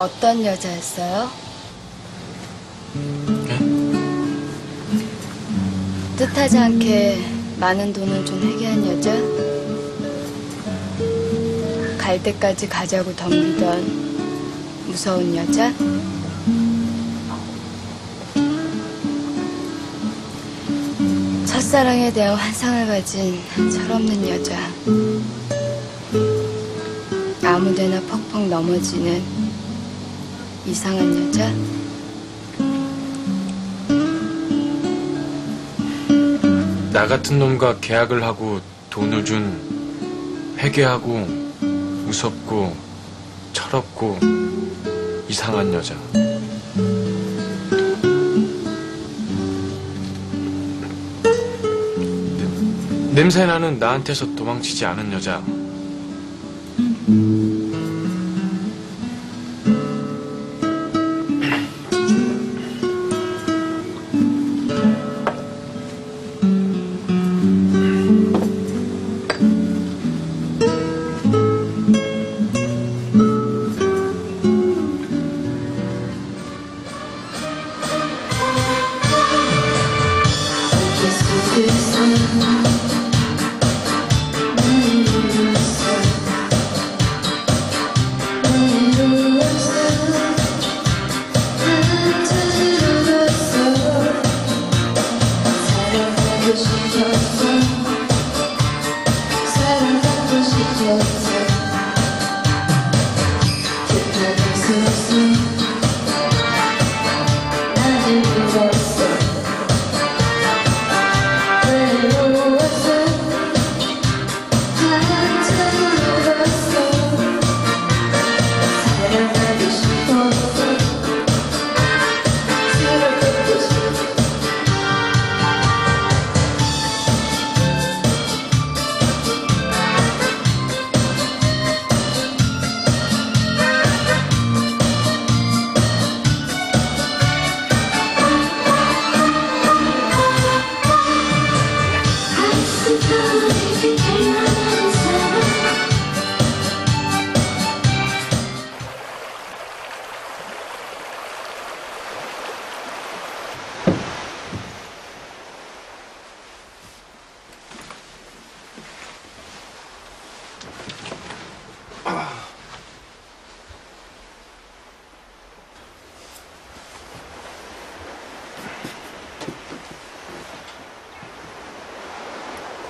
어떤 여자였어요? 뜻하지 않게 많은 돈을 좀 회개한 여자? 갈 때까지 가자고 덤비던 무서운 여자? 첫사랑에 대한 환상을 가진 철없는 여자. 아무데나 퍽퍽 넘어지는 이상한 여자? 나 같은 놈과 계약을 하고 돈을 준 회개하고 무섭고 철없고 이상한 여자. 냄새 나는 나한테서 도망치지 않은 여자.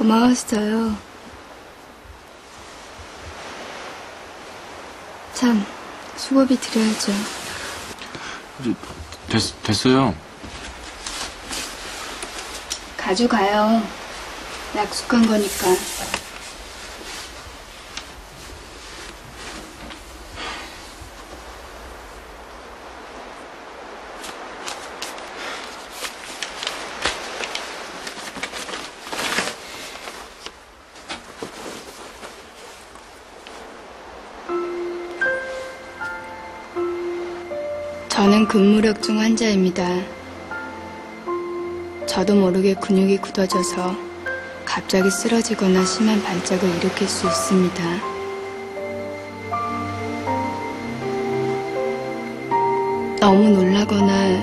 고마웠어요. 참, 수고비 드려야죠. 됐, 됐어요. 가져가요. 약속한 거니까. 저는 근무력증 환자입니다. 저도 모르게 근육이 굳어져서 갑자기 쓰러지거나 심한 발작을 일으킬 수 있습니다. 너무 놀라거나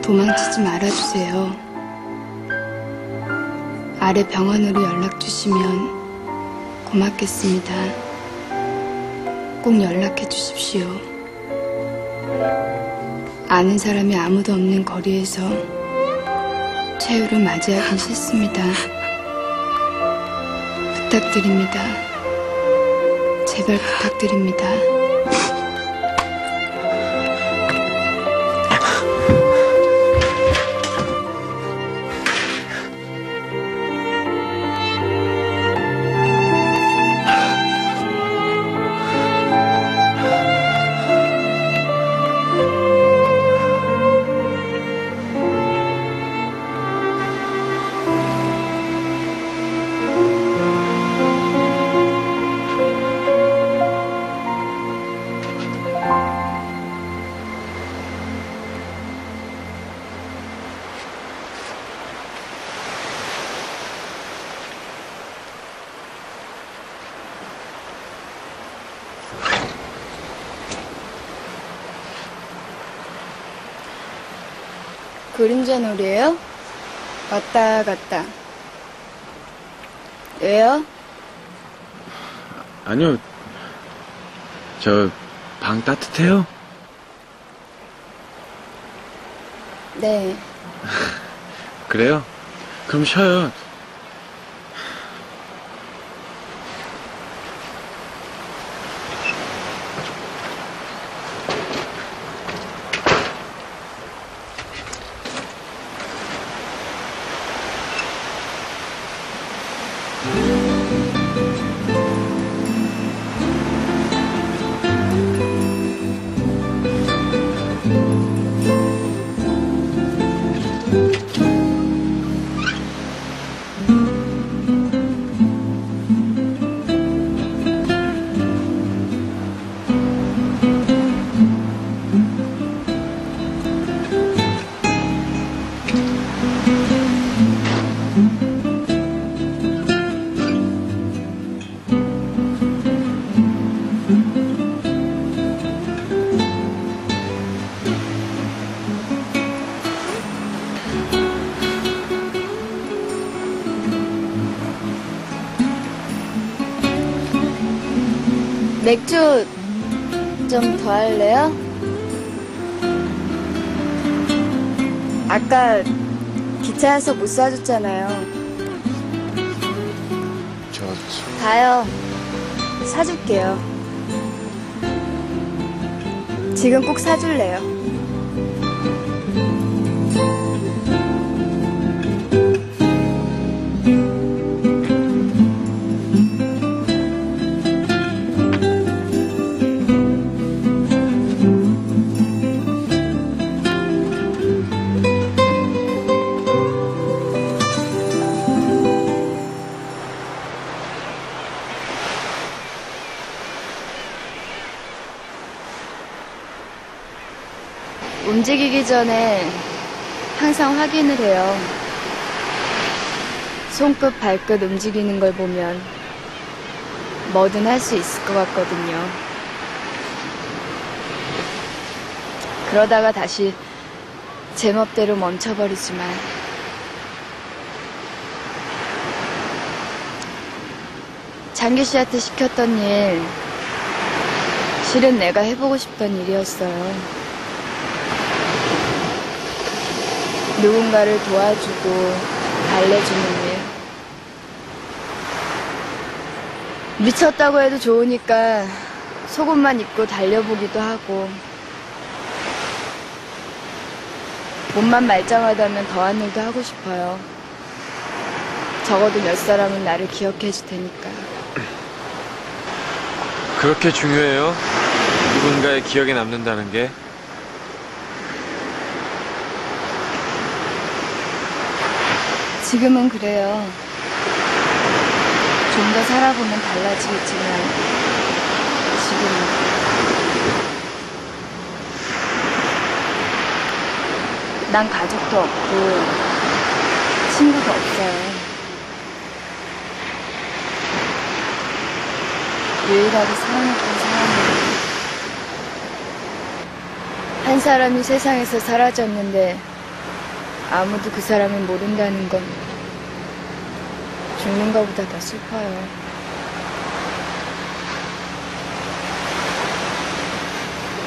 도망치지 말아주세요. 아래 병원으로 연락 주시면 고맙겠습니다. 꼭 연락해 주십시오. 아는 사람이 아무도 없는 거리에서 최후를 맞이하긴 싫습니다. 부탁드립니다. 제발 부탁드립니다. 그림자 놀이에요? 왔다 갔다. 왜요? 아니요. 저, 방 따뜻해요? 네. 그래요? 그럼 쉬어요. 맥주 좀 더 할래요? 아까 기차에서 못 사줬잖아요. 저, 가요. 사줄게요. 지금 꼭 사줄래요. 움직이기 전에 항상 확인을 해요. 손끝, 발끝 움직이는 걸 보면 뭐든 할 수 있을 것 같거든요. 그러다가 다시 제멋대로 멈춰버리지만 장기 씨한테 시켰던 일 실은 내가 해보고 싶던 일이었어요. 누군가를 도와주고 달래주는 일. 미쳤다고 해도 좋으니까 속옷만 입고 달려보기도 하고 몸만 말짱하다면 더한 일도 하고 싶어요. 적어도 몇 사람은 나를 기억해 줄 테니까. 그렇게 중요해요? 누군가의 기억에 남는다는 게? 지금은 그래요. 좀 더 살아보면 달라지겠지만, 지금은. 난 가족도 없고, 친구도 없어요. 유일하게 사랑했던 사람은, 한 사람이 세상에서 사라졌는데, 아무도 그 사람을 모른다는 건 죽는 것보다 더 슬퍼요.